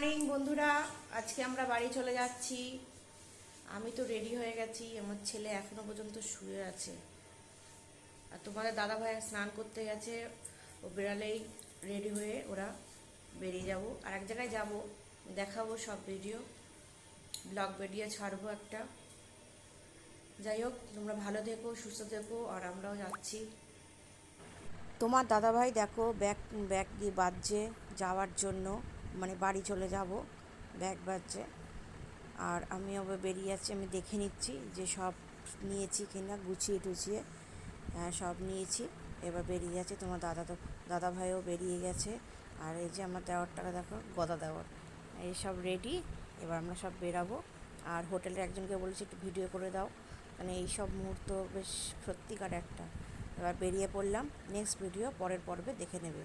Morning বন্ধুরা। আজকে আমরা বাড়ি চলে যাচ্ছি। আমি তো রেডি হয়ে গেছি। আমার ছেলে এখনও পর্যন্ত শুয়ে আছে। আর তোমাদের দাদা ভাই স্নান করতে গেছে। ও বেড়ালেই রেডি হয়ে ওরা বেরিয়ে যাব। আর এক জায়গায় যাব। দেখাবো সব ভিডিও ব্লগ ভিডিও ছাড়বো একটা। যাই হোক, তোমরা ভালো থেকো, সুস্থ থেকো, আর আমরাও যাচ্ছি। তোমার দাদাভাই দেখো, ব্যাগ ব্যাগ দিয়ে বাজছে যাওয়ার জন্য। মানে বাড়ি চলে যাব। ব্যাগ বাজছে। আর আমি আবার বেরিয়ে যাচ্ছি আমি দেখে নিচ্ছি যে সব নিয়েছি কিনা, গুছিয়ে টুছিয়ে। হ্যাঁ সব নিয়েছি। এবার বেরিয়ে যাচ্ছে। তোমার দাদা তো, দাদা ভাইও বেরিয়ে গেছে। আর এই যে আমার দেওয়ারটাকে দেখো, গদা দেওয়ার। এই সব রেডি এবার আমরা সব বেরাবো। আর হোটেলের একজনকে বলেছি, একটু ভিডিও করে দাও। মানে এই সব মুহূর্ত বেশ সত্যিকার একটা। এবার বেরিয়ে পড়লাম। নেক্সট ভিডিও পরের পর্বে দেখে নেবে।